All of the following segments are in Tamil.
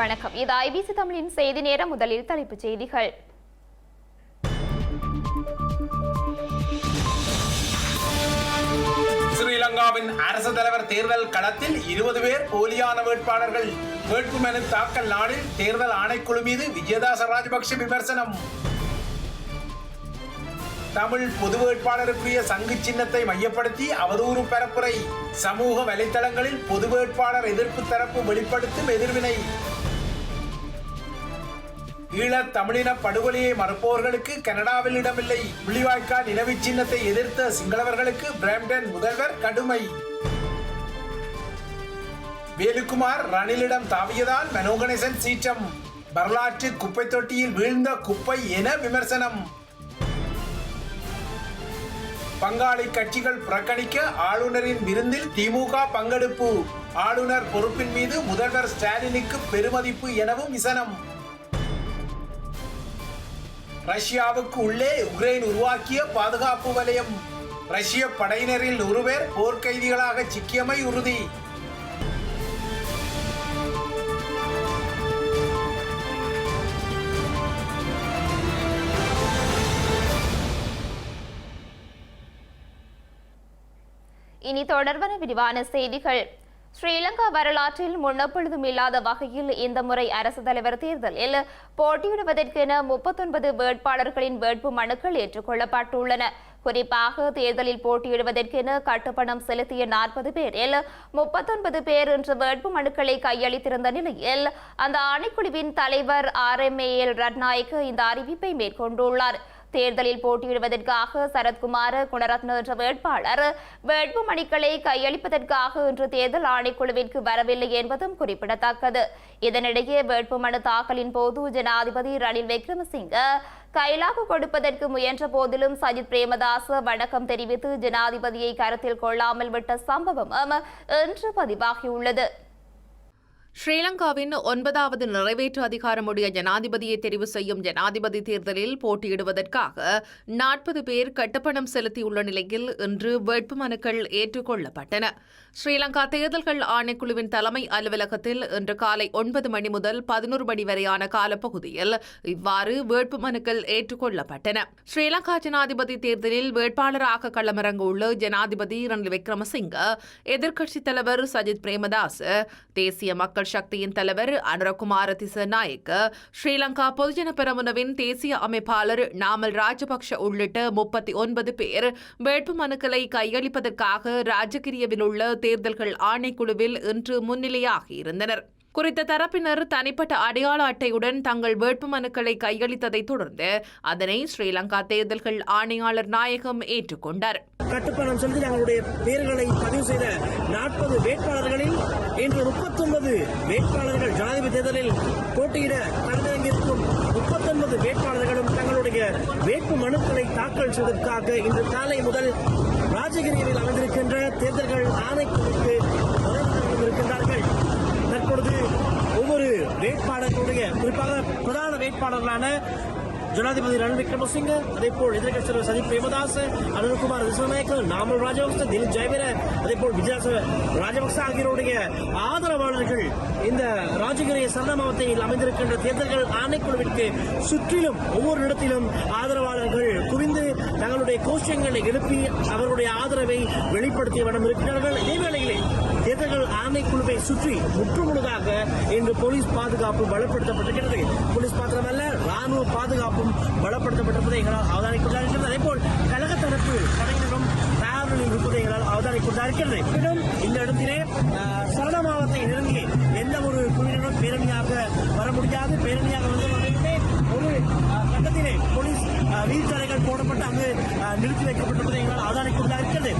வணக்கம். இது ஐபிசி தமிழின் செய்தி நேரம் முதலில் தலைப்புச் செய்திகள். ஸ்ரீலங்காவின் அரசு தலைவர் தேர்தல் களத்தில் இருபது பேர் போலியான வேட்பாளர்கள். வேட்புமனு தாக்கல் நாளில் தேர்தல் ஆணைக்குழு மீது விஜயதாச ராஜபக்ஷ விமர்சனம். தமிழ் பொது வேட்பாளருக்குரிய சங்கு சின்னத்தை மையப்படுத்தி அவதூறு பரப்புரை. சமூக வலைத்தளங்களில் பொது வேட்பாளர் எதிர்ப்பு தரப்பு வெளிப்படுத்தும் எதிர்வினை. ஈழத் தமிழின படுகொலையை மறுப்பவர்களுக்கு கனடாவில் இடமில்லை. முள்ளிவாய்க்கால் நினைவு சின்னத்தை எதிர்த்த சிங்களவர்களுக்கு பிராம்டன் முதல்வர் கடுமை. வேலுக்குமார் ரணிலிடம் தாவியதால் மனோகணேசன் சீற்றம். வரலாற்று குப்பை தொட்டியில் வீழ்ந்த குப்பை என விமர்சனம். பங்காளி கட்சிகள் புறக்கணிக்க ஆளுநரின் விருந்தில் திமுக பங்கெடுப்பு. ஆளுநர் பொறுப்பின் மீது முதல்வர் ஸ்டாலினுக்கு பெருமதிப்பு எனவும் விசனம். ரஷ்யாவுக்கு உள்ளே உக்ரைன் உருவாக்கிய பாதுகாப்பு வலயம். ரஷ்ய படையினரில் நூறு பேர் போர்க்கைதிகளாக சிக்கியமை உறுதி. இனி தொடர்பான விரிவான செய்திகள். ஸ்ரீலங்கா வரலாற்றில் முன்னப்பொழுதும் இல்லாத வகையில் இந்த முறை அரசு தலைவர் தேர்தலில் போட்டியிடுவதற்கென முப்பத்தொன்பது வேட்பாளர்களின் வேட்பு மனுக்கள் ஏற்றுக்கொள்ளப்பட்டுள்ளன. குறிப்பாக தேர்தலில் போட்டியிடுவதற்கென கட்டுப்பணம் செலுத்திய நாற்பது பேரில் முப்பத்தொன்பது பேர் இன்று வேட்பு மனுக்களை கையளித்திருந்த நிலையில் அந்த ஆணைக்குழுவின் தலைவர் R M A L Ratnayake இந்த அறிவிப்பை மேற்கொண்டுள்ளார். தேர்தலில் போட்டியிடுவதற்காக சரத்குமார் குணரத்ன என்ற வேட்பாளர் வேட்பு மனுக்களை கையளிப்பதற்காக இன்று தேர்தல் ஆணைக்குழுவிற்கு வரவில்லை என்பதும் குறிப்பிடத்தக்கது. இதனிடையே வேட்புமனு தாக்கலின் போது ஜனாதிபதி ரணில் விக்ரமசிங்க கைலாக கொடுப்பதற்கு முயன்ற போதிலும் சஜித் பிரேமதாச வணக்கம் தெரிவித்து ஜனாதிபதியை கருத்தில் கொள்ளாமல் விட்ட சம்பவம் இன்று பதிவாகியுள்ளது. ஸ்ரீலங்காவின் ஒன்பதாவது நிறைவேற்று அதிகாரமுடைய ஜனாதிபதியை தெரிவு செய்யும் ஜனாதிபதி தேர்தலில் போட்டியிடுவதற்காக நாற்பது பேர் கட்டப்பணம் செலுத்தியுள்ள நிலையில் இன்று வேட்புமனுக்கள் ஏற்றுக்கொள்ளப்பட்டன. ஸ்ரீலங்கா தேர்தல்கள் ஆணைக்குழுவின் தலைமை அலுவலகத்தில் இன்று காலை ஒன்பது மணி முதல் பதினோரு மணி வரையான காலப்பகுதியில் இவ்வாறு வேட்பு மனுக்கள் ஏற்றுக்கொள்ளப்பட்டன. ஸ்ரீலங்கா ஜனாதிபதி தேர்தலில் வேட்பாளராக களமிறங்க உள்ள ஜனாதிபதி ரணில் விக்ரமசிங்க எதிர்க்கட்சித் தலைவர் சஜித் பிரேமதாஸ் தேசிய மக்கள் சக்தியின் தலைவர் அனுரகுமார திசநாயக்க ஸ்ரீலங்கா பொதுஜன பெரமுனவின் தேசிய அமைப்பாளர் நாமல் ராஜபக்ஷ உள்ளிட்ட முப்பத்தி ஒன்பது பேர் வேட்பு மனுக்களை கையளிப்பதற்காக ராஜகிரியவில் உள்ள தேர்தல்கள் ஆணைக்குழுவில் இன்று முன்னிலையாகியிருந்தனர் குறித்த தரப்பினர் தனிப்பட்ட அடையாள அட்டையுடன் தங்கள் வேட்புமனுக்களை கையளித்ததைத் தொடர்ந்து அதனை ஸ்ரீலங்கா தேர்தல்கள் ஆணையாளர் நாயகம் ஏற்றுக்கொண்டார். கட்டுப்பணம் செலுத்தி தங்களுடைய பெயர்களை பதிவு செய்த நாற்பது வேட்பாளர்களில் இன்று முப்பத்தொன்பது வேட்பாளர்கள் ஜனாதிபதி தேர்தலில் போட்டியிட களமிறங்கியிருக்கும் முப்பத்தொன்பது வேட்பாளர்களும் தங்களுடைய வேட்பு மனுக்களை தாக்கல் செய்வதற்காக இன்று காலை முதல் ராஜகிரியில் அமைந்திருக்கின்ற தேர்தல்கள் ஆணைக்குழுக்கு இருக்கின்றார்கள் தற்பொழுது ஒவ்வொரு வேட்பாளர்களுடைய குறிப்பாக பிரதான வேட்பாளர்களான ஜனாதிபதி ரணில் விக்ரமசிங்க அதே போல் எதிர்க்கட்சி தலைவர் சதீப் பிரேமதாஸ் அருண்குமார் திசுநாயக்க நாமல் ராஜபக்ச திலீப் ஜெயவீர அதே போல் விஜயாச ராஜபக்ச ஆகியோருடைய ஆதரவாளர்கள் இந்த ராஜகிரிய சரண மாவட்டத்தில் அமைந்திருக்கின்ற தேர்தல்கள் ஆணைக்குழுவிற்கு சுற்றிலும் ஒவ்வொரு இடத்திலும் ஆதரவாளர்கள் குவிந்து தங்களுடைய கோஷங்களை எழுப்பி அவருடைய ஆதரவை வெளிப்படுத்திய வண்ணம் இருக்கிறார்கள். இதேவேளையிலே தேர்தல்கள் ஆணைக்குழுவை சுற்றி முற்றுமுழுதாக இன்று போலீஸ் பாதுகாப்பு பலப்படுத்தப்பட்டிருக்கிறது. போலீஸ் மாத்திரமல்ல ராணுவ பாதுகாப்பும் பலப்படுத்தப்பட்டிருப்பதை எங்களால் அவதானிக்கொண்டாருக்கிறது அதே போல் கழக தரப்பு படையினரும் தயாரில் இருப்பதை எங்களால் அவதானிக்கொண்டாருக்கிறது இந்த இடத்திலே சரண மாவட்டத்தை நெருங்கி எந்த ஒரு குழுவினரும் பேரணியாக வர முடியாது. பேரணியாக வந்து போலீஸ் அஹ், போடப்பட்டு அங்கு நிறுத்தி வைக்கப்பட்டிருப்பதை எங்களால் அவதானிக்கொண்டாருக்கிறது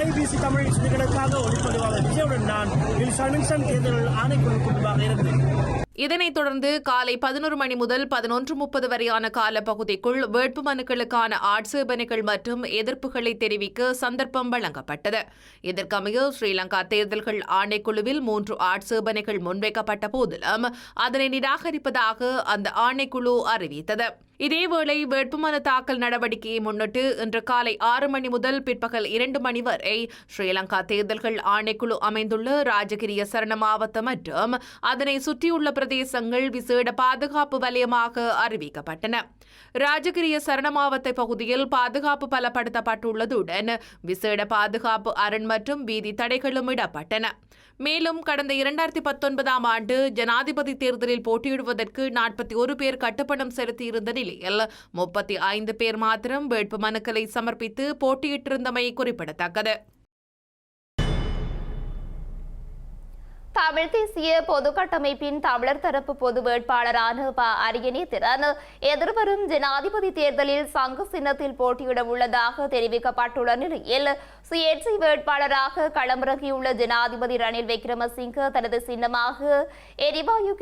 ஐபிசி தமிழ் செய்திகளுக்காக ஒளிப்பதிவாளர் விஜயுடன் நான் வில் தேர்தல் ஆணைக்குழு குழுவாக இருந்தேன் இதனைத் தொடர்ந்து காலை பதினோரு மணி முதல் பதினொன்று முப்பது வரையான காலப்பகுதிக்குள் வேட்புமனுக்களுக்கான ஆட்சேபனைகள் மற்றும் எதிர்ப்புகளை தெரிவிக்க சந்தர்ப்பம் வழங்கப்பட்டது. இதற்கமைய ஸ்ரீலங்கா தேர்தல்கள் ஆணைக்குழுவில் மூன்று ஆட்சேபனைகள் முன்வைக்கப்பட்ட போதிலும் அதனை நிராகரிப்பதாக அந்த ஆணைக்குழு அறிவித்தது. இதேவேளை வேட்புமனு தாக்கல் நடவடிக்கையை முன்னிட்டு இன்று காலை ஆறு மணி முதல் பிற்பகல் இரண்டு மணி வரை ஸ்ரீலங்கா தேர்தல்கள் ஆணைக்குழு அமைந்துள்ள ராஜகிரிய சரண மாவட்டம் மற்றும் அதனை சுற்றியுள்ள பிரதேசங்கள் விசேட பாதுகாப்பு வலயமாக அறிவிக்கப்பட்டன. ராஜகிரிய சரண மாவட்ட பகுதியில் பாதுகாப்பு பலப்படுத்தப்பட்டுள்ளதுடன் விசேட பாதுகாப்பு அரண் மற்றும் வீதி தடைகளும் இடப்பட்டன மேலும் கடந்த இரண்டாயிரத்தி பத்தொன்பதாம் ஆண்டு ஜனாதிபதி தேர்தலில் போட்டியிடுவதற்கு நாற்பத்தி ஒரு பேர் கட்டுப்பணம் செலுத்தியிருந்த நிலையில் முப்பத்தி ஐந்து பேர் மாத்திரம் வேட்பு மனுக்களை சமர்ப்பித்து போட்டியிட்டிருந்தமை குறிப்பிடத்தக்கது. தமிழ் தேசிய பொது கட்டமைப்பின் தமிழர் தரப்பு பொது வேட்பாளரான ப. அரியநேத்திரன் எதிர்வரும் ஜனாதிபதி தேர்தலில் சங்க சின்னத்தில் போட்டியிட உள்ளதாக தெரிவிக்கப்பட்டுள்ள நிலையில் சுயேட்சை வேட்பாளராக களமிறங்கியுள்ள ஜனாதிபதி ரணில் விக்ரமசிங்க தனது சின்னமாக எரிவாயு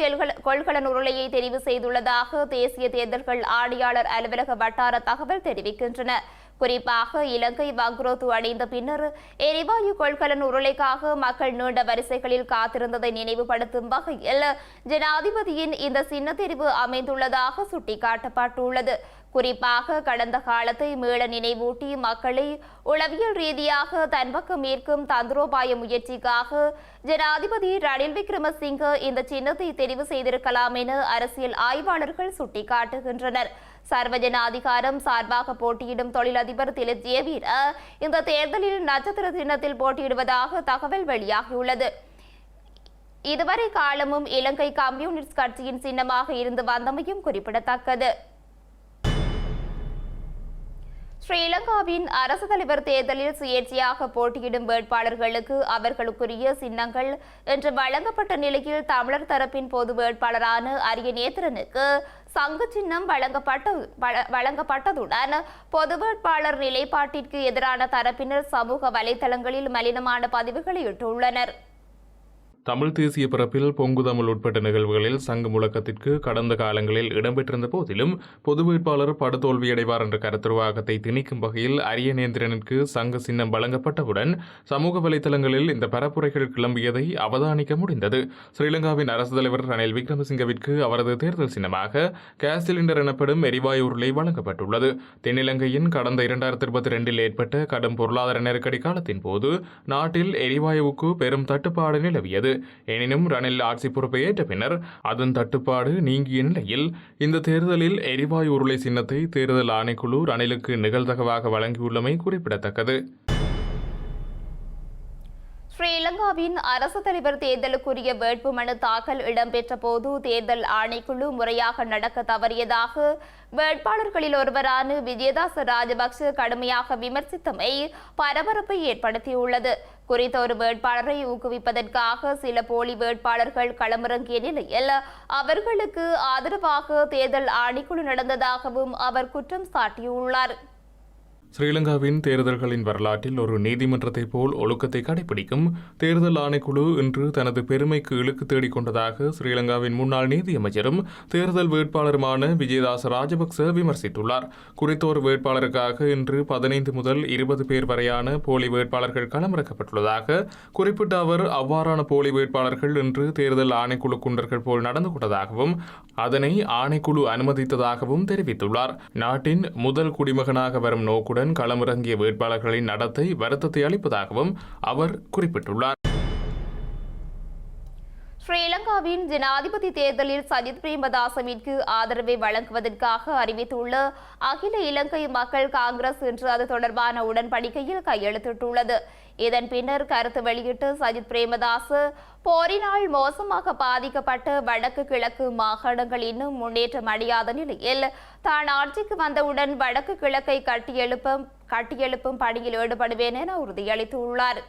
கொள்கலன் உருளையை தெரிவு செய்துள்ளதாக தேசிய தேர்தல்கள் ஆணையாளர் அலுவலக வட்டார தகவல் தெரிவிக்கின்றன. குறிப்பாக இலங்கை வங்குரோத்து அடைந்த பின்னர் எரிவாயு கொள்கலன் உருளைக்காக மக்கள் நீண்ட வரிசைகளில் காத்திருந்ததை நினைவுபடுத்தும் வகையில் ஜனாதிபதியின் இந்த சின்ன தெரிவு அமைந்துள்ளதாக சுட்டிக்காட்டப்பட்டுள்ளது. குறிப்பாக கடந்த காலத்தை மீள நினைவூட்டி மக்களை உளவியல் ரீதியாக தன்பக்கம் ஈர்க்கும் தந்திரோபாய முயற்சிக்காக ஜனாதிபதி ரணில் விக்ரமசிங்க இந்த சின்னத்தை தெரிவு செய்திருக்கலாம் என அரசியல் ஆய்வாளர்கள் சுட்டிக்காட்டுகின்றனர். சர்வஜன அதிகாரம் சார்பாக போட்டியிடும் தொழிலதிபர் திலிப் ஜேவீர இந்த தேர்தலில் நட்சத்திர சின்னத்தில் போட்டியிடுவதாக தகவல் வெளியாகியுள்ளது. இதுவரை காலமும் இலங்கை கம்யூனிஸ்ட் கட்சியின் சின்னமாக இருந்து வந்தமையும் குறிப்பிடத்தக்கது. ஸ்ரீலங்காவின் அரசு தலைவர் தேர்தலில் சுயேட்சையாக போட்டியிடும் வேட்பாளர்களுக்கு அவர்களுக்குரிய சின்னங்கள் இன்று வழங்கப்பட்ட நிலையில் தமிழர் தரப்பின் பொது வேட்பாளரான அரியநேத்திரனுக்கு சங்கு சின்னம் வழங்கப்பட்ட வழங்கப்பட்டதுடன் பொது வேட்பாளர் நிலைப்பாட்டிற்கு எதிரான தரப்பினர் சமூக வலைதளங்களில் மலினமான பதிவுகளை இட்டுள்ளனர். தமிழ் தேசிய பிறப்பில் பொங்குதமிழ் உட்பட்ட நிகழ்வுகளில் சங்க முழக்கத்திற்கு கடந்த காலங்களில் இடம்பெற்றிருந்த போதிலும் பொது வேட்பாளர் படுதோல்வியடைவார் என்ற கருத்துருவாக்கத்தை திணிக்கும் வகையில் அரியநேந்திரனுக்கு சங்க சின்னம் வழங்கப்பட்டவுடன் சமூக வலைதளங்களில் இந்த பரப்புரைகள் கிளம்பியதை அவதானிக்க முடிந்தது. ஸ்ரீலங்காவின் அரசு தலைவர் ரணில் விக்ரமசிங்கவிற்கு அவரது தேர்தல் சின்னமாக கேஸ் சிலிண்டர் எனப்படும் எரிவாயு உருளை வழங்கப்பட்டுள்ளது. தென்னிலங்கையின் கடந்த இரண்டாயிரத்தி இருபத்தி ரெண்டில் ஏற்பட்ட கடும் பொருளாதார நெருக்கடி காலத்தின் போது நாட்டில் எரிவாயுவுக்கு பெரும் தட்டுப்பாடு நிலவியது. எனினும் ரணில் ஆட்சி பொறுப்பேற்ற பின்னர் அதன் தட்டுப்பாடு நீங்கிய நிலையில் இந்த தேர்தலில் எரிவாயு உருளை சின்னத்தை தேர்தல் ஆணைக்குழு ரணிலுக்கு நிகழ்தகவாக வழங்கியுள்ளமை குறிப்பிடத்தக்கது. ஸ்ரீலங்காவின் அரசு தலைவர் தேர்தலுக்குரிய வேட்புமனு தாக்கல் இடம்பெற்ற போது தேர்தல் ஆணைக்குழு முறையாக நடக்க தவறியதாக வேட்பாளர்களில் ஒருவரான விஜயதாச ராஜபக்ச கடுமையாக விமர்சித்தமை பரபரப்பை ஏற்படுத்தியுள்ளது. குறித்த ஒரு வேட்பாளரை ஊக்குவிப்பதற்காக சில போலி வேட்பாளர்கள் களமிறங்கிய நிலையில் அவர்களுக்கு ஆதரவாக தேர்தல் ஆணைக்குழு நடந்ததாகவும் அவர் குற்றம் சாட்டியுள்ளார். ஸ்ரீலங்காவின் தேர்தல்களின் வரலாற்றில் ஒரு நீதிமன்றத்தைப் போல் ஒழுக்கத்தை கடைபிடிக்கும் தேர்தல் ஆணைக்குழு இன்று தனது பெருமைக்கு இழுக்கு தேடிக்கொண்டதாக ஸ்ரீலங்காவின் முன்னாள் நீதியமைச்சரும் தேர்தல் வேட்பாளருமான விஜயதாச ராஜபக்ச விமர்சித்துள்ளார். குறித்தோர் வேட்பாளருக்காக இன்று பதினைந்து முதல் இருபது பேர் வரையான போலி வேட்பாளர்கள் களமிறக்கப்பட்டுள்ளதாக குறிப்பிட்ட அவர் அவ்வாறான போலி வேட்பாளர்கள் இன்று தேர்தல் ஆணைக்குழு குண்டர்கள் போல் நடந்து கொண்டதாகவும் அதனை ஆணைக்குழு அனுமதித்ததாகவும் தெரிவித்துள்ளார். நாட்டின் முதல் குடிமகனாக வரும் நோக்குடன் களமிறங்கிய வேட்பாளர்களின் நடத்தை வருத்தத்தை அளிப்பதாகவும் அவர் குறிப்பிட்டுள்ளார். ஸ்ரீலங்காவின் ஜனாதிபதி தேர்தலில் சஜித் பிரேமதாசவிற்கு ஆதரவை வழங்குவதற்காக அறிவித்துள்ள அகில இலங்கை மக்கள் காங்கிரஸ் இன்று அது தொடர்பான உடன்படிக்கையில் கையெழுத்திட்டுள்ளது. இதன் பின்னர் கருத்து வெளியிட்டு சஜித் பிரேமதாஸ் போரினால் மோசமாக பாதிக்கப்பட்ட வடக்கு கிழக்கு மாகாணங்கள் இன்னும் முன்னேற்றம் அடையாத நிலையில் தான் ஆட்சிக்கு வந்தவுடன் வடக்கு கிழக்கை கட்டியெழுப்பும் கட்டியெழுப்பும் பணியில் ஈடுபடுவேன் என உறுதியளித்துள்ளார்.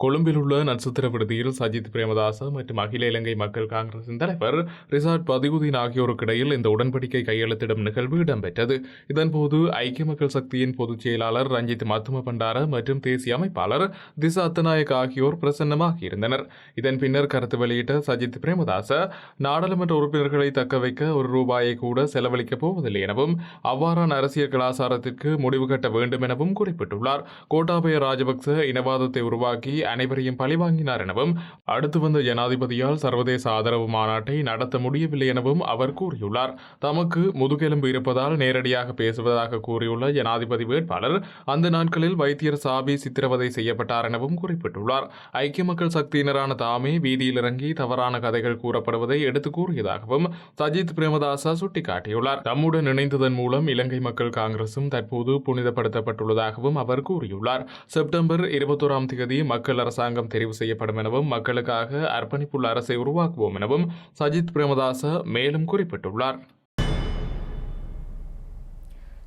கொழும்பில் உள்ள நட்சத்திர விடுதியில் சஜித் பிரேமதாச மற்றும் அகில இலங்கை மக்கள் காங்கிரசின் தலைவர் ரிசார்ட் பதிகுதீன் ஆகியோருக்கிடையில் இந்த உடன்படிக்கை கையெழுத்திடும் நிகழ்வு இடம்பெற்றது. இதன்போது ஐக்கிய மக்கள் சக்தியின் பொதுச் செயலாளர் ரஞ்சித் மத்தும பண்டார மற்றும் தேசிய அமைப்பாளர் திசா அத்தநாயக் ஆகியோர் பிரசன்னமாகியிருந்தனர் இதன் பின்னர் கருத்து வெளியிட்ட சஜித் பிரேமதாச நாடாளுமன்ற உறுப்பினர்களை தக்க வைக்க ஒரு ரூபாயை கூட செலவழிக்கப் போவதில்லை எனவும் அவ்வாறான அரசியல் கலாச்சாரத்திற்கு முடிவு கட்ட வேண்டும் எனவும் குறிப்பிட்டுள்ளார். கோட்டாபய ராஜபக்ச இனவாதத்தை உருவாக்கி அனைவரையும் பழிவாங்கினார் எனவும் அடுத்து வந்த ஜனாதிபதியால் சர்வதேச ஆதரவு மாநாட்டை நடத்த முடியவில்லை எனவும் அவர் கூறியுள்ளார். தமக்கு முதுகெலும்பு இருப்பதால் நேரடியாக பேசுவதாக கூறியுள்ள ஜனாதிபதி வேட்பாளர் அந்த நாட்களில் வைத்தியர் சாபி சித்திரவதை செய்யப்பட்டார் எனவும் குறிப்பிட்டுள்ளார். ஐக்கிய மக்கள் சக்தியினரான தாமே வீதியில் இறங்கி தவறான கதைகள் கூறப்படுவதை எடுத்து கூறியதாகவும் சஜித் பிரேமதாசா சுட்டிக்காட்டியுள்ளார். தம்முடன் இணைந்ததன் மூலம் இலங்கை மக்கள் காங்கிரசும் தற்போது புனிதப்படுத்தப்பட்டுள்ளதாகவும் அவர் கூறியுள்ளார். செப்டம்பர் இருபத்தோராம் தேதி மக்கள் அரசாங்கம் தெரிவு செய்யப்படும் எனவும் மக்களுக்காக அர்ப்பணிப்புள்ள அரசை உருவாக்குவோம் எனவும் சஜித் பிரேமதாச மேலும் குறிப்பிட்டுள்ளார்.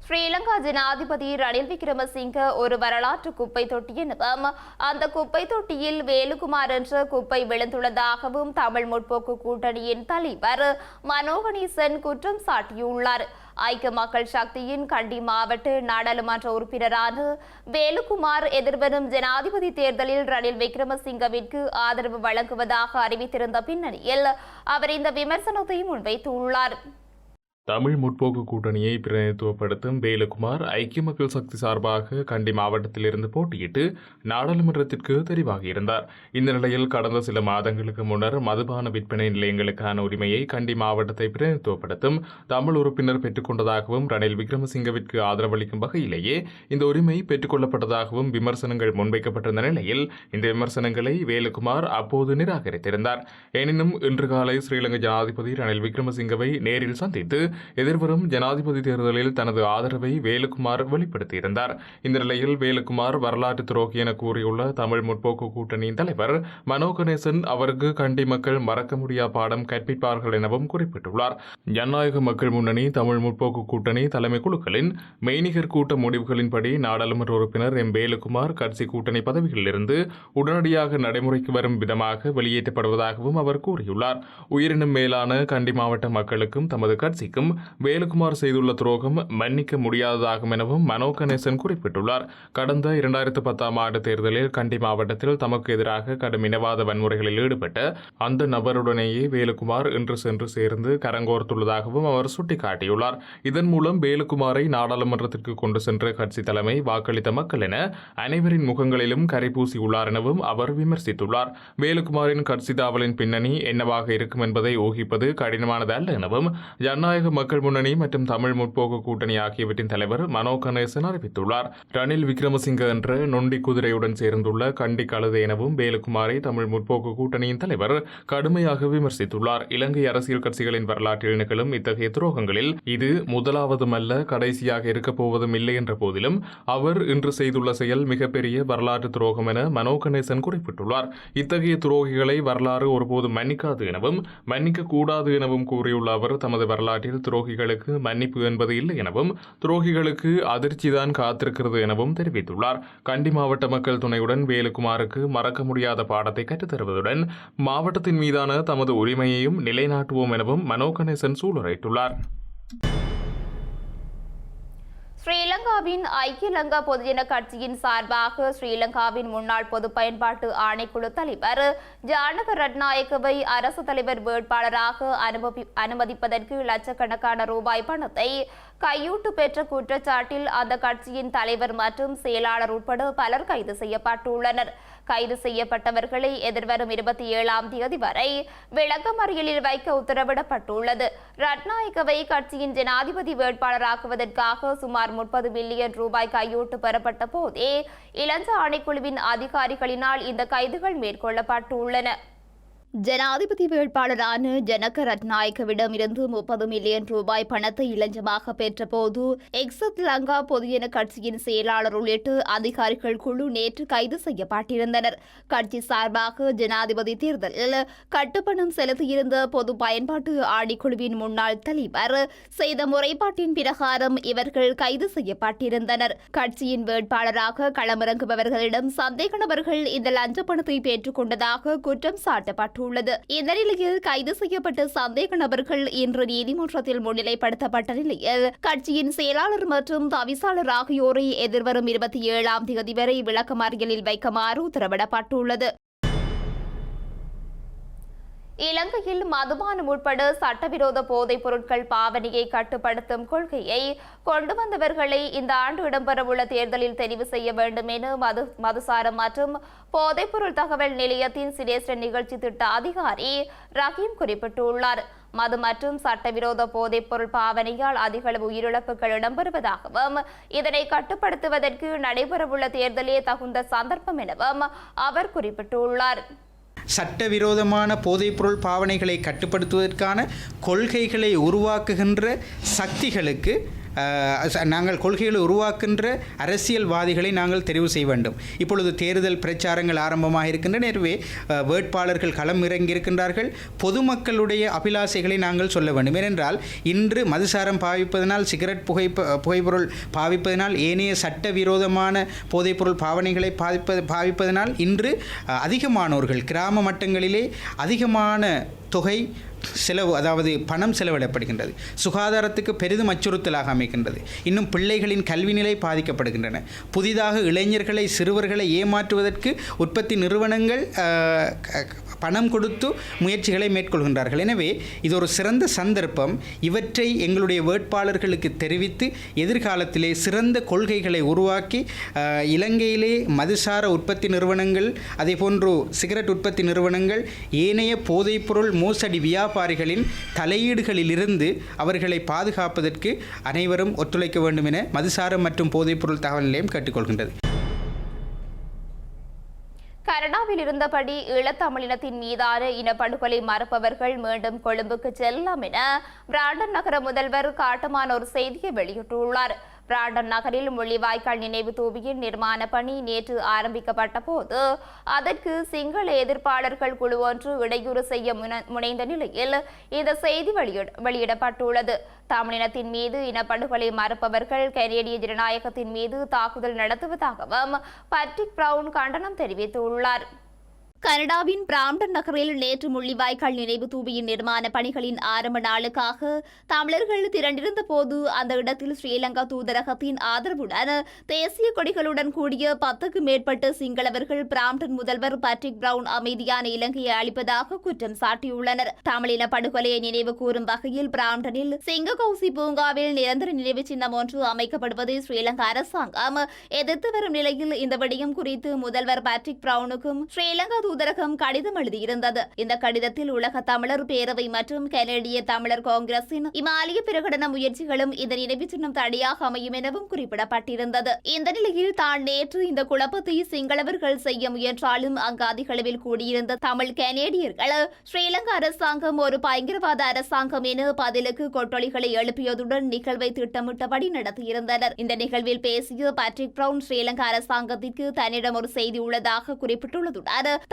ஸ்ரீலங்கா ஜனாதிபதி ரணில் விக்ரமசிங்க ஒரு வரலாற்று குப்பை தொட்டி எனவும் அந்த குப்பை தொட்டியில் வேலுகுமார் என்ற குப்பை விழுந்துள்ளதாகவும் தமிழ் முற்போக்கு கூட்டணியின் தலைவர் மனோகணேசன் குற்றம் சாட்டியுள்ளார். ஐக்கிய மக்கள் சக்தியின் கண்டி மாவட்ட நாடாளுமன்ற உறுப்பினரான வேலுகுமார் எதிர்வரும் ஜனாதிபதி தேர்தலில் ரணில் விக்ரமசிங்கவிற்கு ஆதரவு வழங்குவதாக அறிவித்திருந்த பின்னணியில் அவர் இந்த விமர்சனத்தை முன்வைத்துள்ளார். தமிழ் முற்போக்கு கூட்டணியை பிரதிநிதித்துவப்படுத்தும் வேலுக்குமார் ஐக்கிய மக்கள் சக்தி சார்பாக கண்டி மாவட்டத்திலிருந்து போட்டியிட்டு நாடாளுமன்றத்திற்கு தெரிவாகியிருந்தார். இந்த நிலையில் கடந்த சில மாதங்களுக்கு முன்னர் மதுபான விற்பனை நிலையங்களுக்கான உரிமையை கண்டி மாவட்டத்தை பிரதிநிதித்துவப்படுத்தும் தமிழ் உறுப்பினர் பெற்றுக்கொண்டதாகவும் ரணில் விக்ரமசிங்கவிற்கு ஆதரவளிக்கும் வகையிலேயே இந்த உரிமை பெற்றுக்கொள்ளப்பட்டதாகவும் விமர்சனங்கள் முன்வைக்கப்பட்டிருந்த நிலையில் இந்த விமர்சனங்களை வேலுக்குமார் அப்போது நிராகரித்திருந்தார். எனினும் இன்று காலை ஸ்ரீலங்கா ஜனாதிபதி ரணில் விக்ரமசிங்கவை நேரில் சந்தித்து எதிர்வரும் ஜனாதிபதி தேர்தலில் தனது ஆதரவை வேலுக்குமார் வெளிப்படுத்தியிருந்தார். இந்த நிலையில் வேலுக்குமார் வரலாற்று துரோகி என கூறியுள்ள தமிழ் முற்போக்கு கூட்டணியின் தலைவர் மனோ கணேசன் அவருக்கு கண்டி மக்கள் மறக்க முடியா பாடம் கற்பிப்பார்கள் எனவும் குறிப்பிட்டுள்ளார். ஜனநாயக மக்கள் முன்னணி தமிழ் முற்போக்கு கூட்டணி தலைமை குழுக்களின் மெய்நிகர் கூட்ட முடிவுகளின்படி நாடாளுமன்ற உறுப்பினர் எம். வேலுக்குமார் கட்சி கூட்டணி பதவிகளிலிருந்து உடனடியாக நடைமுறைக்கு வரும் விதமாக வெளியேற்றப்படுவதாகவும் அவர் கூறியுள்ளார். உயிரினும் மேலான கண்டி மாவட்ட மக்களுக்கும் தமது கட்சிக்கும் வேலுக்குமார் செய்துள்ள துரோகம் மன்னிக்க முடியாததாகும் எனவும் மனோ கணேசன் குறிப்பிட்டுள்ளார். கடந்த இரண்டாயிரத்து பத்தாம் ஆண்டு தேர்தலில் கண்டி மாவட்டத்தில் தமக்கு எதிராக கடும் இனவாத வன்முறைகளில் ஈடுபட்ட அந்த நபருடனேயே வேலுக்குமார் இன்று சென்று சேர்ந்து கரங்கோர்த்துள்ளதாகவும் அவர் சுட்டிக்காட்டியுள்ளார். இதன் மூலம் வேலுக்குமாரை நாடாளுமன்றத்திற்கு கொண்டு சென்ற கட்சி தலைமை வாக்களித்த மக்கள் என அனைவரின் முகங்களிலும் கரைபூசியுள்ளார் எனவும் அவர் விமர்சித்துள்ளார். வேலுக்குமாரின் கட்சி தாவலின் பின்னணி என்னவாக இருக்கும் என்பதை ஊகிப்பது கடினமானதல்ல எனவும் ஜனநாயக மக்கள் முன்னணி மற்றும் தமிழ் முற்போக்கு கூட்டணி ஆகியவற்றின் தலைவர் மனோ கணேசன் அறிவித்துள்ளார். ரணில் விக்ரமசிங்க என்ற நொண்டி குதிரையுடன் சேர்ந்துள்ள கண்டி கழுதை எனவும் வேலுக்குமாரை தமிழ் முற்போக்கு கூட்டணியின் தலைவர் கடுமையாக விமர்சித்துள்ளார். இலங்கை அரசியல் கட்சிகளின் வரலாற்றில் நிகழும் இத்தகைய துரோகங்களில் இது முதலாவதுமல்ல கடைசியாக இருக்கப் போவதும் இல்லை என்ற போதிலும் அவர் இன்று செய்துள்ள செயல் மிகப்பெரிய வரலாற்று துரோகம் என மனோ கணேசன் குறிப்பிட்டுள்ளார். இத்தகைய துரோகிகளை வரலாறு ஒருபோதும் மன்னிக்காது எனவும் மன்னிக்க கூடாது எனவும் கூறியுள்ள அவர் தமது வரலாற்றில் துரோகிகளுக்கு மன்னிப்பு என்பது இல்லை எனவும் துரோகிகளுக்கு அதிர்ச்சிதான் காத்திருக்கிறது எனவும் தெரிவித்துள்ளார். கண்டி மாவட்ட மக்கள் துணையுடன் வேலுக்குமாருக்கு மறக்க முடியாத பாடத்தை கற்றுத்தருவதுடன் மாவட்டத்தின் மீதான தமது உரிமையையும் நிலைநாட்டுவோம் எனவும் மனோ கணேசன் சூளுரைத்துள்ளார். ஸ்ரீலங்காவின் ஐக்கிய லங்கா பொதுஜன கட்சியின் சார்பாக ஸ்ரீலங்காவின் முன்னாள் பொது பயன்பாட்டு ஆணைக்குழு தலைவர் ஜானக ரட்நாயக்கவை அரசு தலைவர் வேட்பாளராக அனுமதி அனுமதிப்பதற்கு லட்சக்கணக்கான ரூபாய் பணத்தை கையூட்டு பெற்ற குற்றச்சாட்டில் அந்த கட்சியின் தலைவர் மற்றும் செயலாளர் உட்பட பலர் கைது செய்யப்பட்டுள்ளனர். கைது செய்யப்பட்டவர்களை எதிர்வரும் இருபத்தி ஏழாம் தேதி வரை விளக்கமறியலில் வைக்க உத்தரவிடப்பட்டுள்ளது. ரட்நாயக்கவை கட்சியின் ஜனாதிபதி வேட்பாளராக்குவதற்காக சுமார் முப்பது பில்லியன் ரூபாய் கையூட்டு பெறப்பட்ட போதே இளஞ்ச ஆணைக்குழுவின் அதிகாரிகளினால் இந்த கைதுகள் மேற்கொள்ளப்பட்டுள்ளன. ஜனாதிபதி வேட்பாளரான ஜனக ரத்நாயக்கவிடம் இருந்து முப்பது மில்லியன் ரூபாய் பணத்தை இலஞ்சமாக பெற்றபோது எக்ஸத் லங்கா பொதுஜன கட்சியின் செயலாளர் உள்ளிட்ட அதிகாரிகள் குழு நேற்று கைது செய்யப்பட்டிருந்தனர். கட்சி சார்பாக ஜனாதிபதி தேர்தலில் கட்டுப்பணம் செலுத்தியிருந்த பொது பயன்பாட்டு ஆணைக்குழுவின் முன்னாள் தலைவர் செய்த முறைப்பாட்டின் பிரகாரம் இவர்கள் கைது செய்யப்பட்டிருந்தனர். கட்சியின் வேட்பாளராக களமிறங்குபவர்களிடம் சந்தேக நபர்கள் இந்த லஞ்ச பணத்தை பெற்றுக் கொண்டதாக குற்றம் சாட்டப்பட்டு இந்த இந்நிலையில் கைது செய்யப்பட்ட சந்தேக நபர்கள் இன்று நீதிமன்றத்தில் முன்னிலைப்படுத்தப்பட்ட நிலையில் கட்சியின் செயலாளர் மற்றும் தவிசாளர் ஆகியோரை எதிர்வரும் இருபத்தி ஏழாம் தேதி வரை விளக்கமறியலில் வைக்குமாறு உத்தரவிடப்பட்டுள்ளது. இலங்கையில் மதுபானம் உட்பட சட்டவிரோத போதைப் பொருட்கள் பாவனையை கட்டுப்படுத்தும் கொள்கையை கொண்டு வந்தவர்களை இந்த ஆண்டு இடம்பெறவுள்ள தேர்தலில் தெரிவு செய்ய வேண்டும் என மது மதுசாரம் மற்றும் போதைப்பொருள் தகவல் நிலையத்தின் சிரேஷ்ட நிகழ்ச்சி திட்ட அதிகாரி ரஹீம் குறிப்பிட்டுள்ளார். மது மற்றும் சட்டவிரோத போதைப் பொருள் பாவனையால் அதிகளவு உயிரிழப்புகள் இடம்பெறுவதாகவும் இதனை கட்டுப்படுத்துவதற்கு நடைபெறவுள்ள தேர்தலே தகுந்த சந்தர்ப்பம் எனவும் அவர் குறிப்பிட்டுள்ளார். சட்டவிரோதமான போதைப்பொருள் பாவனைகளை கட்டுப்படுத்துவதற்கான கொள்கைகளை உருவாக்குகின்ற சக்திகளுக்கு நாங்கள் கொள்கைகளை உருவாக்கின்ற அரசியல்வாதிகளை நாங்கள் தெரிவு செய்ய வேண்டும். இப்பொழுது தேர்தல் பிரச்சாரங்கள் ஆரம்பமாக இருக்கின்றன. எனவே வேட்பாளர்கள் களம் இறங்கியிருக்கின்றார்கள் பொதுமக்களுடைய அபிலாசைகளை நாங்கள் சொல்ல வேண்டும். ஏனென்றால் இன்று மதுசாரம் பாவிப்பதனால் சிகரெட் புகை புகைப்பொருள் பாவிப்பதனால் ஏனைய சட்டவிரோதமான போதைப்பொருள் பாவனைகளை பாதிப்பது பாவிப்பதனால் இன்று அதிகமானோர்கள் கிராம மட்டங்களிலே அதிகமான தொகை செலவு அதாவது பணம் செலவிடப்படுகின்றது. சுகாதாரத்துக்கு பெரிதும் அச்சுறுத்தலாக அமைக்கின்றது இன்னும் பிள்ளைகளின் கல்வி நிலை பாதிக்கப்படுகின்றன. புதிதாக இளைஞர்களை சிறுவர்களை ஏமாற்றுவதற்கு உற்பத்தி நிறுவனங்கள் பணம் கொடுத்து முயற்சிகளை மேற்கொள்கின்றார்கள். எனவே இது ஒரு சிறந்த சந்தர்ப்பம். இவற்றை எங்களுடைய வேட்பாளர்களுக்கு தெரிவித்து எதிர்காலத்திலே சிறந்த கொள்கைகளை உருவாக்கி இலங்கையிலே மதுசார உற்பத்தி நிறுவனங்கள் அதேபோன்று சிகரெட் உற்பத்தி நிறுவனங்கள் ஏனைய போதைப்பொருள் மோசடி வியாபாரிகளின் தலையீடுகளிலிருந்து அவர்களை பாதுகாப்பதற்கு அனைவரும் ஒத்துழைக்க வேண்டும் என மதுசாரம் மற்றும் போதைப்பொருள் தகவல் நிலையம் கேட்டுக்கொள்கின்றது. கனடாவில் இருந்தபடி ஈழத்தமிழினத்தின் மீதான இனப்படுகொலை மறுப்பவர்கள் மீண்டும் கொழும்புக்கு செல்லலாம் என பிராண்டன் நகர முதல்வர் காட்டமான ஒரு செய்தியை வெளியிட்டுள்ளார். பிராண்டம் நகரில் முள்ளிவாய்க்கால் நினைவு தூவியின் நிர்மாண பணி நேற்று ஆரம்பிக்கப்பட்ட போது அதற்கு சிங்கள எதிர்ப்பாளர்கள் குழு ஒன்று இடையூறு செய்ய முனைந்த நிலையில் இந்த செய்தி வெளியிட வெளியிடப்பட்டுள்ளது. தமிழினத்தின் மீது இனப்படுகொலை மறுப்பவர்கள் கனேடிய ஜனநாயகத்தின் மீது தாக்குதல் நடத்துவதாகவும் பட்ரிக் பிரவுன் கண்டனம் தெரிவித்துள்ளார். கனடாவின் பிராம்டன் நகரில் நேற்று முள்ளிவாய்க்கால் நினைவு தூபியின் நிர்மாண பணிகளின் ஆரம்ப நாளுக்காக தமிழர்கள் திரண்டிருந்த போது அந்த இடத்தில் ஸ்ரீலங்கா தூதரகத்தின் ஆதரவுடன் தேசிய கொடிகளுடன் கூடிய பத்துக்கு மேற்பட்ட சிங்களவர்கள் பிராம்டன் முதல்வர் பட்ரிக் பிரவுன் அமைதியான இலங்கையை அளிப்பதாக குற்றம் சாட்டியுள்ளனர். தமிழின படுகொலையை நினைவு கூறும் வகையில் பிராம்டனில் சிங்ககௌசி பூங்காவில் நிரந்தர நினைவு சின்னம் ஒன்று அமைக்கப்படுவதை ஸ்ரீலங்கா அரசாங்கம் எதிர்த்து வரும் நிலையில் இந்த விடயம் குறித்து முதல்வர் பேட்ரிக் பிரவுனுக்கும் ஸ்ரீலங்கா தூதரகம் கடிதம் எழுதியிருந்தது. இந்த கடிதத்தில் உலக தமிழர் பேரவை மற்றும் கனேடிய தமிழர் காங்கிரசின் இமாலய பிரகடன முயற்சிகளும் இந்த நினைவு சின்னம் தடையாக அமையும் எனவும் குறிப்பிடப்பட்டிருந்தது. இந்த நிலையில் தான் நேற்று இந்த குழப்பத்தை சிங்களவர்கள் செய்ய முயன்றாலும் அங்கு அதிக அளவில் கூடியிருந்த தமிழ் கனேடியர்கள் ஸ்ரீலங்கா அரசாங்கம் ஒரு பயங்கரவாத அரசாங்கம் என பதிலுக்கு கொட்டொலிகளை எழுப்பியதுடன் நிகழ்வை திட்டமிட்டபடி நடத்தியிருந்தனர். இந்த நிகழ்வில் பேசிய பேட்ரிக் பிரவுன் ஸ்ரீலங்கா அரசாங்கத்திற்கு தன்னிடம் ஒரு செய்தி உள்ளதாக குறிப்பிட்டுள்ளதுடன்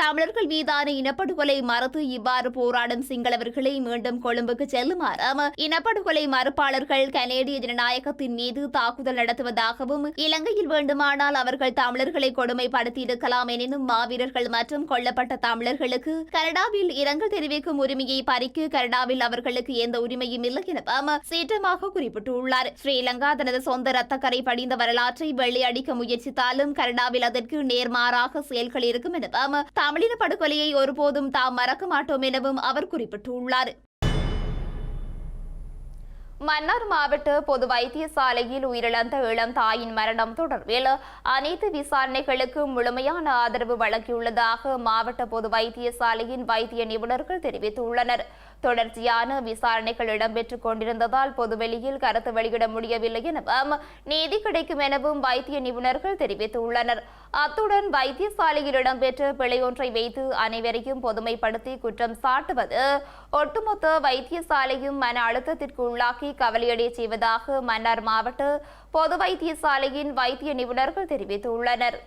தமிழர்கள் மீதான இனப்படுகொலை மறுத்து இவ்வாறு போராடும் சிங்களவர்களை மீண்டும் கொழும்புக்கு செல்லுமாறும் இனப்படுகொலை மறுப்பாளர்கள் கனேடிய ஜனநாயகத்தின் மீது தாக்குதல் நடத்துவதாகவும் இலங்கையில் வேண்டுமானால் அவர்கள் தமிழர்களை கொடுமைப்படுத்தியிருக்கலாம் எனினும் மாவீரர்கள் மற்றும் கொல்லப்பட்ட தமிழர்களுக்கு கனடாவில் இரங்கல் தெரிவிக்கும் உரிமையை பறிக்க கனடாவில் அவர்களுக்கு எந்த உரிமையும் இல்லை எனவும் சீற்றமாக குறிப்பிட்டுள்ளார். ஸ்ரீலங்கா தனது சொந்த ரத்தக்கரை படிந்த வரலாற்றை வெள்ளையடிக்க முயற்சித்தாலும் கனடாவில் அதற்கு நேர்மாறாக செயல்கள் இருக்கும் எனவும் தமிழின படுகொலையை ஒருபோதும் தாம் மறக்க மாட்டோம் எனவும் அவர் குறிப்பிட்டுள்ளார். மன்னார் மாவட்ட பொது வைத்தியசாலையில் உயிரிழந்த இளம் தாயின் மரணம் தொடர்பில் அனைத்து விசாரணைகளுக்கும் முழுமையான ஆதரவு வழங்கியுள்ளதாக மாவட்ட பொது வைத்தியசாலையின் வைத்திய நிபுணர்கள் தெரிவித்துள்ளனர். தொடர்ச்சியான விசாரணைகள் இடம்பெற்றுக் கொண்டிருந்ததால் பொதுவெளியில் கருத்து வெளியிட முடியவில்லை எனவும் நீதி கிடைக்கும் எனவும் வைத்திய நிபுணர்கள் தெரிவித்துள்ளனர். அத்துடன் வைத்தியசாலையில் இடம்பெற்ற பிழையொன்றை வைத்து அனைவரையும் பொதுமைப்படுத்தி குற்றம் சாட்டுவது ஒட்டுமொத்த வைத்தியசாலையும் மன அழுத்தத்திற்கு உள்ளாக்கி கவலையடைய செய்வதாக மன்னார் மாவட்ட பொது வைத்தியசாலையின் வைத்திய நிபுணர்கள் தெரிவித்துள்ளனர்.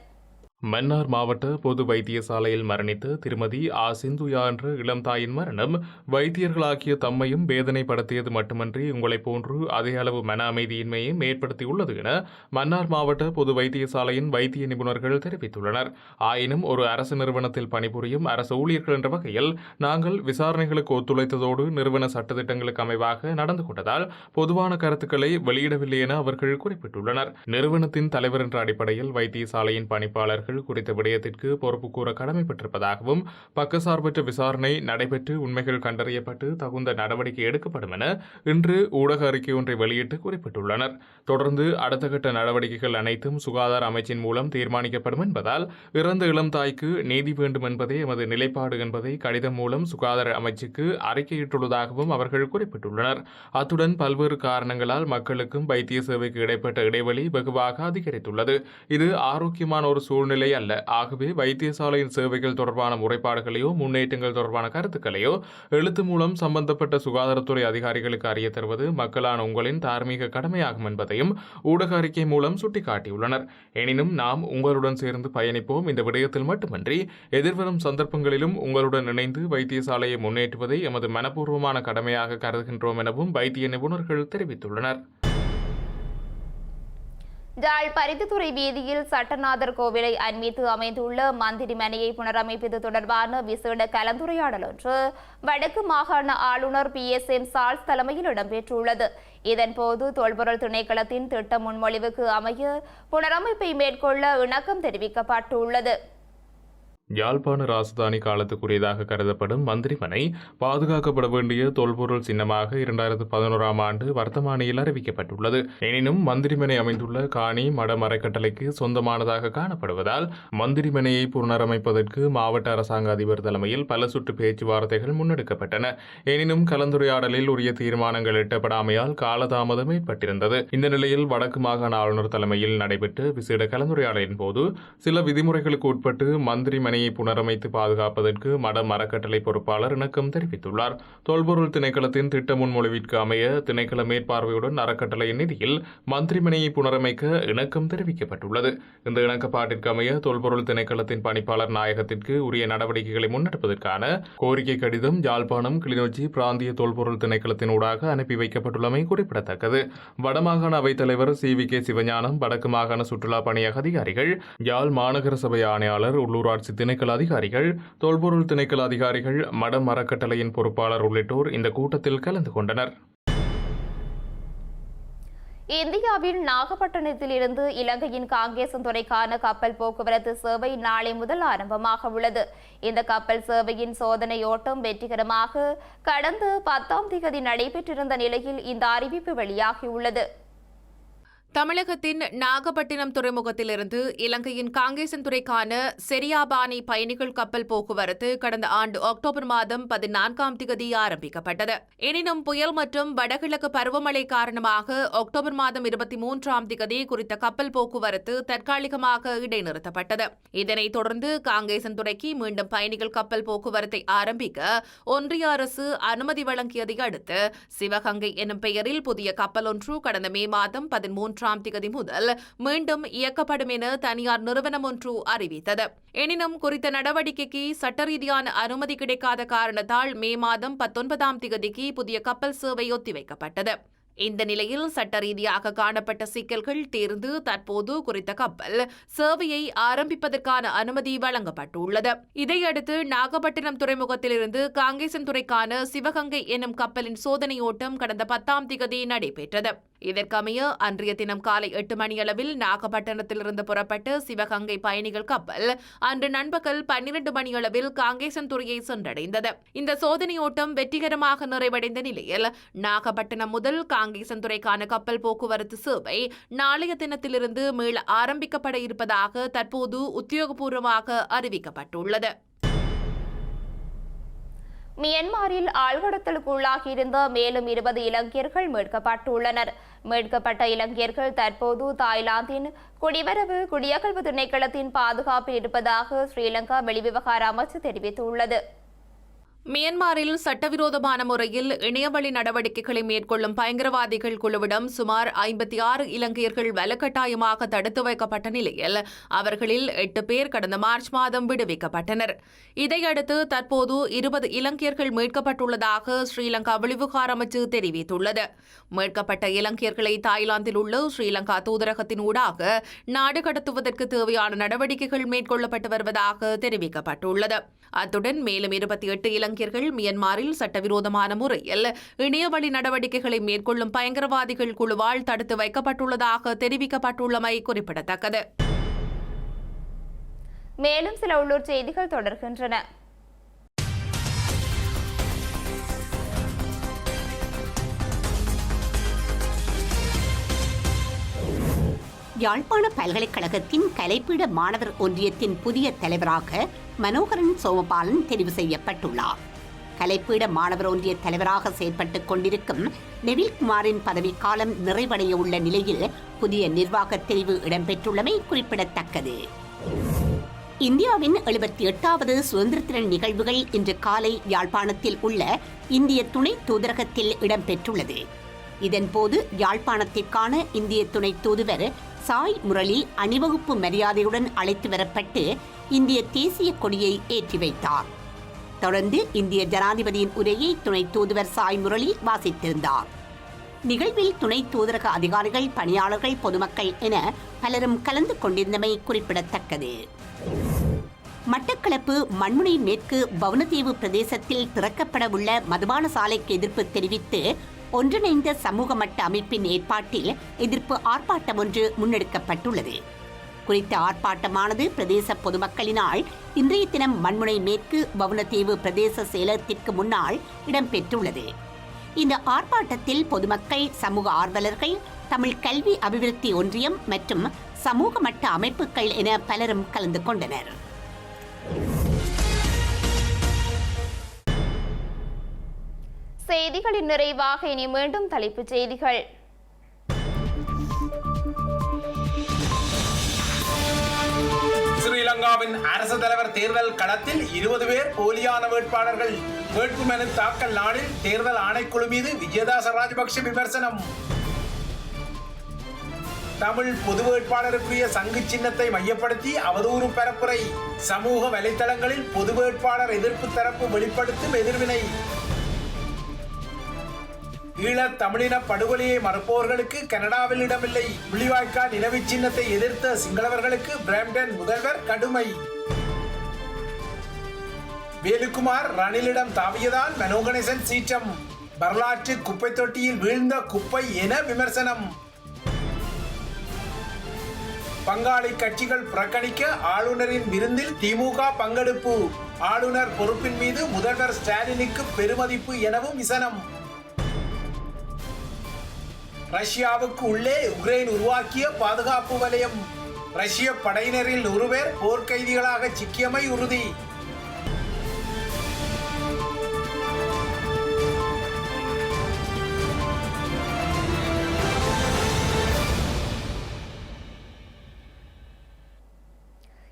மன்னார் மாவட்ட பொது வைத்தியசாலையில் மரணித்த திருமதி ஆ சிந்துயா என்ற இளம் தாயின் மரணம். வைத்தியர்களாகிய தம்மையும் வேதனைப்படுத்தியது மட்டுமன்றி உங்களைப் போன்று அதே அளவு மன அமைதியின்மையும் ஏற்படுத்தியுள்ளது என மன்னார் மாவட்ட பொது வைத்தியசாலையின் வைத்திய நிபுணர்கள் தெரிவித்துள்ளனர். ஆயினும் ஒரு அரசு நிறுவனத்தில் பணிபுரியும் அரசு ஊழியர்கள் என்ற வகையில் நாங்கள் விசாரணைகளுக்கு ஒத்துழைத்ததோடு நிறுவன சட்டத்திட்டங்களுக்கு அமைவாக நடந்து கொண்டதால் பொதுவான கருத்துக்களை வெளியிடவில்லை என அவர்கள் குறிப்பிட்டுள்ளனர். நிறுவனத்தின் தலைவர் என்ற அடிப்படையில் வைத்தியசாலையின் பணிப்பாளர்கள் அதிகாரிகள் குறித்த விடயத்திற்கு பொறுப்பு கூற கடமைப்பட்டிருப்பதாகவும் பக்கசார்பற்ற விசாரணை நடைபெற்று உண்மைகள் கண்டறியப்பட்டு தகுந்த நடவடிக்கை எடுக்கப்படும் என இன்று ஊடக அறிக்கை ஒன்றை வெளியிட்டு குறிப்பிட்டுள்ளனர். தொடர்ந்து அடுத்த கட்ட நடவடிக்கைகள் அனைத்தும் சுகாதார அமைச்சின் மூலம் தீர்மானிக்கப்படும் என்பதால் இறந்த இளம் தாய்க்கு நீதி வேண்டும் என்பதே எமது நிலைப்பாடு என்பதை கடிதம் மூலம் சுகாதார அமைச்சுக்கு அறிக்கையிட்டுள்ளதாகவும் அவர்கள் குறிப்பிட்டுள்ளனர். அத்துடன் பல்வேறு காரணங்களால் மக்களுக்கும் வைத்திய சேவைக்கு இடைப்பட்ட இடைவெளி வெகுவாக அதிகரித்துள்ளது. இது ஆரோக்கியமான ஒரு சூழ்நிலை அல்ல. ஆகவே வைத்தியசாலையின் சேவைகள் தொடர்பான முறைப்பாடுகளையோ முன்னேற்றங்கள் தொடர்பான கருத்துக்களையோ எழுத்து மூலம் சம்பந்தப்பட்ட சுகாதாரத்துறை அதிகாரிகளுக்கு அறிய தருவது மக்களான உங்களின் தார்மீக கடமையாகும் என்பதையும் ஊடக அறிக்கை மூலம் சுட்டிக்காட்டியுள்ளனர். எனினும் நாம் உங்களுடன் சேர்ந்து பயணிப்போம். இந்த விடயத்தில் மட்டுமன்றி எதிர்வரும் சந்தர்ப்பங்களிலும் உங்களுடன் இணைந்து வைத்தியசாலையை முன்னேற்றுவதை எமது மனப்பூர்வமான கடமையாக கருதுகின்றோம் எனவும் வைத்திய நிபுணர்கள் தெரிவித்துள்ளனர். ஜாழ் பரிதித்துறை வீதியில் சட்டநாதர் கோவிலை அண்மித்து அமைந்துள்ள மந்திரி மனையை புனரமைப்பது தொடர்பான விசேட கலந்துரையாடல் ஒன்று வடக்கு மாகாண ஆளுநர் பி எஸ் எம் சால்ஸ் தலைமையில் இடம்பெற்றுள்ளது. இதன்போது தொல்பொருள் திணைக்களத்தின் திட்ட முன்மொழிவுக்கு அமைய புனரமைப்பை மேற்கொள்ள இணக்கம் தெரிவிக்கப்பட்டுள்ளது. யாழ்ப்பாண ராஜதானி காலத்துக்குரியதாக கருதப்படும் மந்திரிமனை பாதுகாக்கப்பட வேண்டிய தொல்பொருள் சின்னமாக இரண்டாயிரத்து பதினோராம் ஆண்டு வர்த்தமானியில் அறிவிக்கப்பட்டுள்ளது. எனினும் மந்திரிமனை அமைந்துள்ள காணி மடம் அறக்கட்டளைக்கு சொந்தமானதாக காணப்படுவதால் மந்திரிமனையை புனரமைப்பதற்கு மாவட்ட அரசாங்க அதிபர் தலைமையில் பல சுற்று பேச்சுவார்த்தைகள் முன்னெடுக்கப்பட்டன. எனினும் கலந்துரையாடலில் உரிய தீர்மானங்கள் எட்டப்படாமையால் காலதாமதம் ஏற்பட்டிருந்தது. இந்த நிலையில் வடக்கு மாகாண ஆளுநர் தலைமையில் நடைபெற்ற விசேட கலந்துரையாடலின் போது சில விதிமுறைகளுக்கு உட்பட்டு மந்திரிமனை மனையை புனரமைத்து பாதுகாப்பதற்கு மட அறக்கட்டளை பொறுப்பாளர் இணக்கம் தெரிவித்துள்ளார். தொல்பொருள் திணைக்களத்தின் திட்ட முன்மொழிவிற்கு அமைய திணைக்கள மேற்பார்வையுடன் அறக்கட்டளையின் நிதியில் மந்திரிமனையை புனரமைக்க இணக்கம் தெரிவிக்கப்பட்டுள்ளது. இந்த இணக்கப்பாட்டிற்கு அமைய தொல்பொருள் திணைக்களத்தின் பணிப்பாளர் நாயகத்திற்கு உரிய நடவடிக்கைகளை முன்னெடுப்பதற்கான கோரிக்கை கடிதம் யாழ்ப்பாணம் கிளிநொச்சி பிராந்திய தொல்பொருள் திணைக்களத்தின் ஊடாக அனுப்பி வைக்கப்பட்டுள்ளமை குறிப்பிடத்தக்கது. வடமாகாண அவைத்தலைவர் சி. வி. கே. சிவஞானம் வடக்கு மாகாண சுற்றுலா பணியக அதிகாரிகள் யாழ் மாநகர சபை ஆணையாளர் உள்ளூராட்சி திணைக்கள அதிகாரிகள் தொல்பொருள் திணைக்கள அதிகாரிகள் மடம் அறக்கட்டளையின் பொறுப்பாளர் உள்ளிட்டோர் இந்த கூட்டத்தில் கலந்து கொண்டனர். இந்தியாவின் நாகப்பட்டினத்தில் இருந்து இலங்கையின் காங்கேசன் துறைக்கான கப்பல் போக்குவரத்து சேவை நாளை முதல் ஆரம்பமாக உள்ளது. இந்த கப்பல் சேவையின் சோதனை ஓட்டம் வெற்றிகரமாக கடந்த பத்தாம் தேதி நடைபெற்றிருந்த நிலையில் இந்த அறிவிப்பு வெளியாகியுள்ளது. தமிழகத்தின் நாகப்பட்டினம் துறைமுகத்திலிருந்து இலங்கையின் காங்கேசன் துறைக்கான செரியாபானி பயணிகள் கப்பல் போக்குவரத்து கடந்த ஆண்டு அக்டோபர் மாதம் பதினான்காம் திகதி ஆரம்பிக்கப்பட்டது. எனினும் புயல் மற்றும் வடகிழக்கு பருவமழை காரணமாக அக்டோபர் மாதம் இருபத்தி மூன்றாம் திகதி குறித்த கப்பல் போக்குவரத்து தற்காலிகமாக இடைநிறுத்தப்பட்டது. இதனைத் தொடர்ந்து காங்கேசன் துறைக்கு மீண்டும் பயணிகள் கப்பல் போக்குவரத்தை ஆரம்பிக்க ஒன்றிய அரசு அனுமதி வழங்கியதை அடுத்து சிவகங்கை எனும் பெயரில் புதிய கப்பல் ஒன்று கடந்த மே மாதம் பதிமூன்று மூன்றாம் திகதி முதல் மீண்டும் இயக்கப்படும் என தனியார் நிறுவனம் ஒன்று அறிவித்தது. எனினும் குறித்த நடவடிக்கைக்கு சட்டரீதியான அனுமதி கிடைக்காத காரணத்தால் மே மாதம் பத்தொன்பதாம் திகதிக்கு புதிய கப்பல் சேவை ஒத்திவைக்கப்பட்டது. இந்த நிலையில் சட்ட ரீதியாக காணப்பட்ட சிக்கல்கள் தீர்ந்து தற்போது குறித்த கப்பல் சேவையை ஆரம்பிப்பதற்கான அனுமதி வழங்கப்பட்டுள்ளது. இதையடுத்து நாகப்பட்டினம் துறைமுகத்திலிருந்து காங்கேசன் துறைக்கான சிவகங்கை எனும் கப்பலின் சோதனை ஓட்டம் கடந்த பத்தாம் திகதி நடைபெற்றது. இதற்கமைய அன்றைய தினம் காலை எட்டு மணியளவில் நாகப்பட்டினத்திலிருந்து புறப்பட்டு சிவகங்கை பயணிகள் கப்பல் அன்று நண்பகல் பன்னிரண்டு மணியளவில் காங்கேசன் துறையை சென்றடைந்தது. இந்த சோதனை ஓட்டம் வெற்றிகரமாக நிறைவடைந்த நிலையில் நாகப்பட்டினம் முதல் காங்கேசன் துறைக்கான கப்பல் போக்குவரத்து சேவை நாளைய தினத்திலிருந்து மீள ஆரம்பிக்கப்பட இருப்பதாக தற்போது உத்தியோகபூர்வமாக அறிவிக்கப்பட்டுள்ளது. மியன்மாரில் ஆழ்கடத்தலுக்குள்ளாகியிருந்த மேலும் இருபது இலங்கையர்கள் மீட்கப்பட்டுள்ளனர். மீட்கப்பட்ட இலங்கையர்கள் தற்போது தாய்லாந்தின் குடிவரவு குடியகல்வு திணைக்களத்தின் பாதுகாப்பில் இருப்பதாக ஸ்ரீலங்கா வெளிவிவகார அமைச்சு தெரிவித்துள்ளது. மியன்மாரில் சட்டவிரோதமான முறையில் இணையவழி நடவடிக்கைகளை மேற்கொள்ளும் பயங்கரவாதிகள் குழுவிடம் சுமார் ஐம்பத்தி ஆறு இலங்கையர்கள் வலுக்கட்டாயமாக தடுத்து வைக்கப்பட்ட நிலையில் அவர்களில் எட்டு பேர் கடந்த மார்ச் மாதம் விடுவிக்கப்பட்டனர். இதையடுத்து தற்போது இருபது இலங்கையர்கள் மீட்கப்பட்டுள்ளதாக ஸ்ரீலங்கா வெளிவிவகார அமைச்சு தெரிவித்துள்ளது. மீட்கப்பட்ட இலங்கையர்களை தாய்லாந்தில் உள்ள ஸ்ரீலங்கா தூதரகத்தின் ஊடாக நாடு கடத்துவதற்கு தேவையான நடவடிக்கைகள் மேற்கொள்ளப்பட்டு வருவதாக தெரிவிக்கப்பட்டுள்ளது. அத்துடன் மேலும் இருபத்தி எட்டு இலங்கையர்கள் மியன்மாரில் சட்டவிரோதமான முறையில் இணையவழி நடவடிக்கைகளை மேற்கொள்ளும் பயங்கரவாதிகள் குழுவால் தடுத்து வைக்கப்பட்டுள்ளதாக தெரிவிக்கப்பட்டுள்ளமை குறிப்பிடத்தக்கது. மேலும் சில உள்ளூர் செய்திகள் தொடர்கின்றன. யாழ்ப்பாண பல்கலைக்கழகத்தின் கலைப்பீட மாணவர் ஒன்றியத்தின் புதிய தலைவராக மனோகரன் சோமபாலன் தெரிவு செய்யப்பட்டுள்ளார். கலைப்பீட மாணவர் ஒன்றிய தலைவராக செயற்பட்டுக் கொண்டிருக்கும் நெவில்குமாரின் பதவிக்காலம் நிறைவடைய உள்ள நிலையில் புதிய நிர்வாக தெரிவு இடம்பெற்றுள்ளமை குறிப்பிடத்தக்கது. இந்தியாவின் எழுபத்தி எட்டாவது சுதந்திர தின நிகழ்வுகள் இன்று காலை யாழ்ப்பாணத்தில் உள்ள இந்திய துணை தூதரகத்தில் இடம்பெற்றுள்ளது. இதன்போது யாழ்ப்பாணத்திற்கான இந்திய துணை தூதுவர் சாய் முரளி அணிவகுப்பு மரியாதையுடன் அழைத்து வரப்பட்டு இந்திய தேசிய கொடியை ஏற்றி வைத்தார். தொடர்ந்து இந்திய ஜனாதிபதியின் உரையை துணை தூதுவர் சாய் முரளி வாசித்திருந்தார். நிகழ்வில் துணை தூதரக அதிகாரிகள் பணியாளர்கள் பொதுமக்கள் என பலரும் கலந்து கொண்டிருந்தமை குறிப்பிடத்தக்கது. மட்டக்களப்பு மண்முனை மேற்கு பவனதீவு பிரதேசத்தில் திறக்கப்படவுள்ள மதுபான சாலைக்கு எதிர்ப்பு தெரிவித்து ஒன்றிணைந்த சமூக மட்ட அமைப்பின் ஏற்பாட்டில் எதிர்ப்பு ஆர்ப்பாட்டம் ஒன்று முன்னெடுக்கப்பட்டுள்ளது. குறித்த ஆர்ப்பாட்டமானது பிரதேச பொதுமக்களினால் இன்றைய தினம் மண்முனை மேற்கு வவுனத்தீவு பிரதேச செயலகத்திற்கு முன்னால் இடம்பெற்றுள்ளது. இந்த ஆர்ப்பாட்டத்தில் பொதுமக்கள் சமூக ஆர்வலர்கள் தமிழ் கல்வி அபிவிருத்தி ஒன்றியம் மற்றும் சமூக மட்ட அமைப்புகள் என பலரும் கலந்து கொண்டனர். செய்திகளின் நிறைவாக இனி மீண்டும் தலைப்புச் செய்திகள். ஸ்ரீலங்காவின் அரசு தலைவர் தேர்தல் களத்தில் இருபது பேர் போலியான வேட்பாளர்கள். வேட்புமனு தாக்கல் நாளில் தேர்தல் ஆணைக்குழு மீது விஜயதாச ராஜபக்ஷ விமர்சனம். தமிழ் பொது வேட்பாளருக்குரிய சங்கு சின்னத்தை மையப்படுத்தி அவதூறு பரப்புரை. சமூக வலைத்தளங்களில் பொது வேட்பாளர் எதிர்ப்பு தரப்பு வெளிப்படுத்தும் எதிர்வினை. ஈழத் தமிழின படுகொலையை மறுப்பவர்களுக்கு கனடாவில் இடமில்லை புள்ளிவாய்க்கால் நினைவு சின்னத்தை எதிர்த்த சிங்களவர்களுக்கு பிராம்டன் முதல்வர் கடுமை. வேலுக்குமார் ரணிலிடம் தாவியதால் மனோகணேசன் சீற்றம். வரலாற்று குப்பை தொட்டியில் வீழ்ந்த குப்பை என விமர்சனம். பங்காளி கட்சிகள் புறக்கணிக்க ஆளுநரின் விருந்தில் திமுக பங்கெடுப்பு. ஆளுநர் பொறுப்பின் மீது முதல்வர் ஸ்டாலினுக்கு பெருமதிப்பு எனவும் விசனம். ரஷ்யாவுக்கு உள்ளே உக்ரைன் உருவாக்கிய பாதுகாப்பு வலயம். ரஷ்ய படையினரில் நூறு பேர் போர்க்கைதிகளாக சிக்கியமை உறுதி.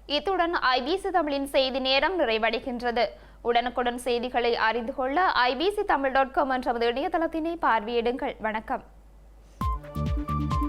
இத்துடன் ஐபிசி தமிழின் செய்தி நேரம் நிறைவடைகின்றது. உடனுக்குடன் செய்திகளை அறிந்து கொள்ள ஐபிசி தமிழ் டாட் காம் என்ற இணையதளத்தினை பார்வையிடுங்கள். வணக்கம். thank you